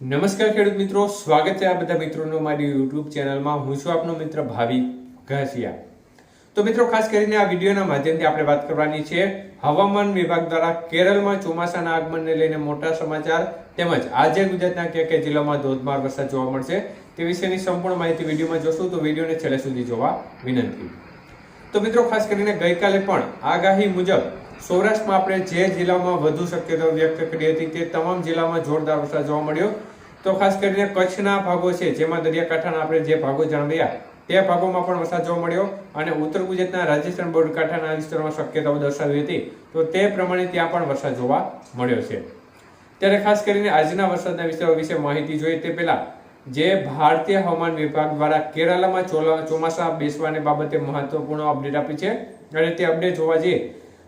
નમસ્કાર ખેડૂત મિત્રો, સ્વાગત છે આ બધા મિત્રોનો મારી યુટ્યુબ ચેનલમાં. હું છું આપનો મિત્ર ભાવિ ઘાસિયા. તો મિત્રો, ખાસ કરીને આ વિડીયોના માધ્યમથી આપણે વાત કરવાની છે હવામાન વિભાગ દ્વારા કેરળમાં ચોમાસાના આગમનને લઈને મોટા સમાચાર તેમજ આજે ગુજરાતના કયા કયા જિલ્લામાં ધોધમાર વરસાદ જોવા મળશે તે વિશેની સંપૂર્ણ માહિતી વિડીયોમાં જોશું. તો વિડીયોને છેલ્લે સુધી જોવા વિનંતી. તો મિત્રો, ખાસ કરીને ગઈકાલે પણ આગાહી મુજબ સૌરાષ્ટ્રમાં આપણે જે જિલ્લામાં વધુ શક્યતાઓ વ્યક્ત કરી હતી તે તમામ જિલ્લામાં જોરદાર વરસાદ જોવા મળ્યો. તો ખાસ કરીને કચ્છના ભાગો છે, જેમાં દરિયાકાંઠાના આપણે જે ભાગો જણાવ્યા તે ભાગોમાં પણ વરસાદ જોવા મળ્યો અને ઉત્તર ગુજરાતના રાજસ્થાન બોર્ડ કાંઠાના વિસ્તારોમાં શક્યતાઓ દર્શાવી હતી. તો તે પ્રમાણે ત્યાં પણ વરસાદ જોવા મળ્યો છે. ત્યારે ખાસ કરીને આજના વરસાદના વિસ્તારો વિશે માહિતી જોઈએ તે પહેલા જે ભારતીય હવામાન વિભાગ દ્વારા કેરાલામાં ચોમાસા બેસવાની બાબતે મહત્વપૂર્ણ અપડેટ આપી છે. અને તે અપડેટ જોવા જઈએ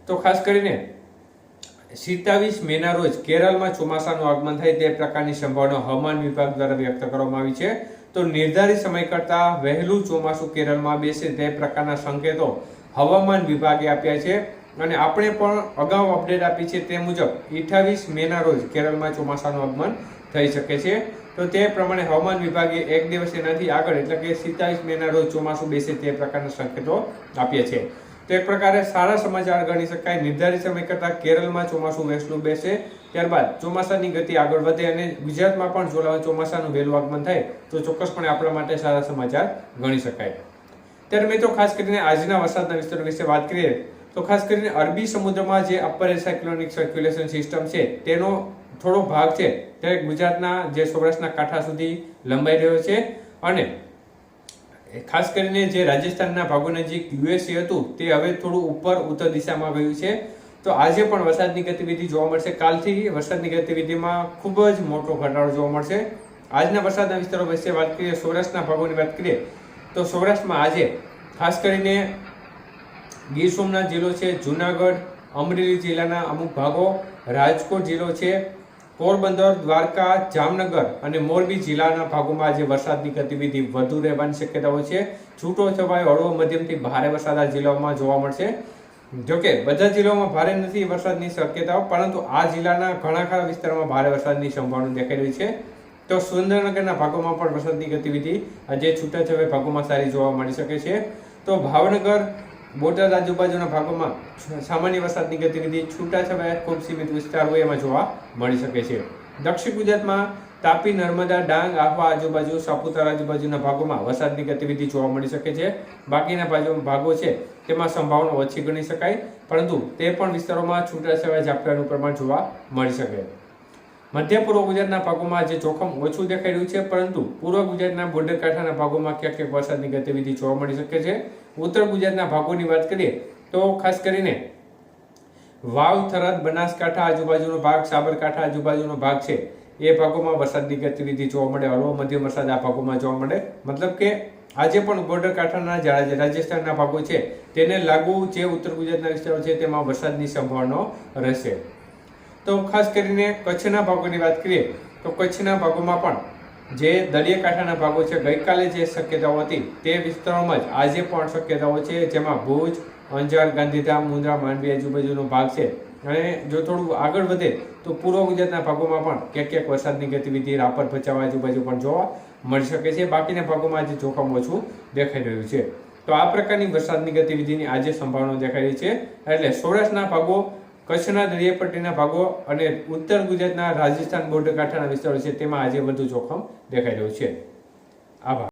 તો ખાસ કરીને સિત્તાવીસ મેના રોજ કેરળમાં ચોમાસાનું આગમન થાય તે પ્રકારની સંભાવના હવામાન વિભાગ દ્વારા વ્યક્ત કરવામાં આવી છે. તો નિર્ધારિત સમય કરતા વહેલું ચોમાસું કેરળમાં બેસે તે પ્રકારના સંકેતો હવામાન વિભાગે આપ્યા છે. અને આપણે પણ અગાઉ અપડેટ આપી છે તે મુજબ 28 મેના રોજ કેરળમાં ચોમાસાનું આગમન થઈ શકે છે. તો તે પ્રમાણે હવામાન વિભાગે એક દિવસ એનાથી આગળ, એટલે કે 27 મેના રોજ ચોમાસું બેસે તે પ્રકારના સંકેતો આપ્યા છે. તો એક પ્રકારે સારા સમાચાર ગણી શકાય. નિર્ધારિત સમય કરતાં કેરળમાં ચોમાસું વહેલું બેસે, ત્યારબાદ ચોમાસાની ગતિ આગળ વધે અને ગુજરાતમાં પણ જો ચોમાસાનું વહેલું આગમન થાય, તો ચોક્કસપણે આપણા માટે સારા સમાચાર ગણી શકાય. ત્યારે મિત્રો, ખાસ કરીને આજના વરસાદના વિસ્તારો વિશે વાત કરીએ, તો ખાસ કરીને અરબી સમુદ્રમાં જે અપર સાયક્લોનિક સર્ક્યુલેશન સિસ્ટમ છે, તેનો થોડો ભાગ છે તે ગુજરાતના જે સૌરાષ્ટ્રના કાંઠા સુધી લંબાઈ રહ્યો છે અને ખાસ કરીને જે રાજસ્થાનના ભાગો નજીક યુએસએ હતું તે હવે થોડું ઉપર ઉત્તર દિશામાં ગયું છે. તો આજે પણ વરસાદની ગતિવિધિ જોવા મળશે. કાલથી વરસાદની ગતિવિધિમાં ખૂબ જ મોટો ઘટાડો જોવા મળશે. આજના વરસાદના વિસ્તારો વિશે વાત કરીએ, સૌરાષ્ટ્રના ભાગોની વાત કરીએ, તો સૌરાષ્ટ્રમાં આજે ખાસ કરીને ગીર સોમનાથ જિલ્લો છે, જુનાગઢ, અમરેલી જિલ્લાના અમુક ભાગો, રાજકોટ જિલ્લો છે પોરબંદર, દ્વારકા, જામનગર અને મોરબી જિલ્લાના ભાગોમાં આજે વરસાદની ગતિવિધિ વધુ રહેવાની શક્યતાઓ છે. છૂટો છવાયો હળવો મધ્યમથી ભારે વરસાદ આ જિલ્લાઓમાં જોવા મળશે. જોકે બધા જિલ્લાઓમાં ભારે નથી વરસાદની શક્યતાઓ, પરંતુ આ જિલ્લાના ઘણા ખરા વિસ્તારોમાં ભારે વરસાદની સંભાવના દેખાઈ રહી છે. તો સુરેન્દ્રનગરના ભાગોમાં પણ વરસાદની ગતિવિધિ આજે છૂટાછવાયા ભાગોમાં સારી જોવા મળી શકે છે. તો ભાવનગર બોટાદ આજુબાજુના ભાગોમાં સામાન્ય વરસાદની ગતિવિધિ છૂટાછવાયા ખૂબ સીમિત વિસ્તાર હોય એમાં જોવા મળી શકે છે. દક્ષિણ ગુજરાતમાં તાપી, નર્મદા, ડાંગ, આહવા આજુબાજુ, સાપુતારા આજુબાજુના ભાગોમાં વરસાદની ગતિવિધિ જોવા મળી શકે છે. બાકીના બાજુ ભાગો છે તેમાં સંભાવના ઓછી ગણી શકાય, પરંતુ તે પણ વિસ્તારોમાં છૂટાછવાયા ઝાપટાનું પ્રમાણ જોવા મળી શકે. મધ્ય પૂર્વ ગુજરાતના ભાગોમાં આજે જોખમ ઓછું દેખાઈ રહ્યું છે, પરંતુ પૂર્વ ગુજરાતના બોર્ડર કાંઠાના ભાગોમાં ક્યાંક ક્યાંક વરસાદની ગતિવિધિ જોવા મળી શકે છે. ઉત્તર ગુજરાતના ભાગોની વાત કરીએ તો ખાસ કરીને વાવ, થરાદ, બનાસકાંઠા આજુબાજુનો ભાગ, સાબરકાંઠા આજુબાજુનો ભાગ છે. એ ભાગોમાં વરસાદની ગતિવિધિ જોવા મળે, હળવો મધ્યમ વરસાદ આ ભાગોમાં જોવા મળે. મતલબ કે આજે પણ બોર્ડર કાંઠાના જે રાજસ્થાનના ભાગો છે. તેને લાગુ જે ઉત્તર ગુજરાતના વિસ્તારો છે, તેમાં વરસાદની સંભાવનાઓ રહેશે. તો ખાસ કરીને કચ્છના ભાગોની વાત કરીએ, તો કચ્છના ભાગોમાં પણ જે દરિયાકાંઠાના ભાગો છે, ગઈકાલે જે શક્યતાઓ હતી તે વિસ્તારોમાં જ આજે પણ શક્યતાઓ છે, જેમાં ભુજ, અંજાર, ગાંધીધામ, મુન્દ્રા, માંડવી આજુબાજુનો ભાગ છે. અને જો થોડું આગળ વધે, તો પૂર્વ ગુજરાતના ભાગોમાં પણ ક્યાંક ક્યાંક વરસાદની ગતિવિધિ, રાપર ભચાઉ આજુબાજુ પણ જોવા મળી શકે છે. બાકીના ભાગોમાં આજે જોખમ ઓછું દેખાઈ રહ્યું છે. તો આ પ્રકારની વરસાદની ગતિવિધિની આજે સંભાવના દેખાઈ રહી છે. એટલે સૌરાષ્ટ્રના ભાગો કચ્છના દરિયાપટ્ટીના ભાગો અને ઉત્તર ગુજરાતના રાજસ્થાન બોર્ડર કાંઠાના વિસ્તારો છે, તેમાં આજે વધુ જોખમ દેખાઈ રહ્યું છે. આભાર.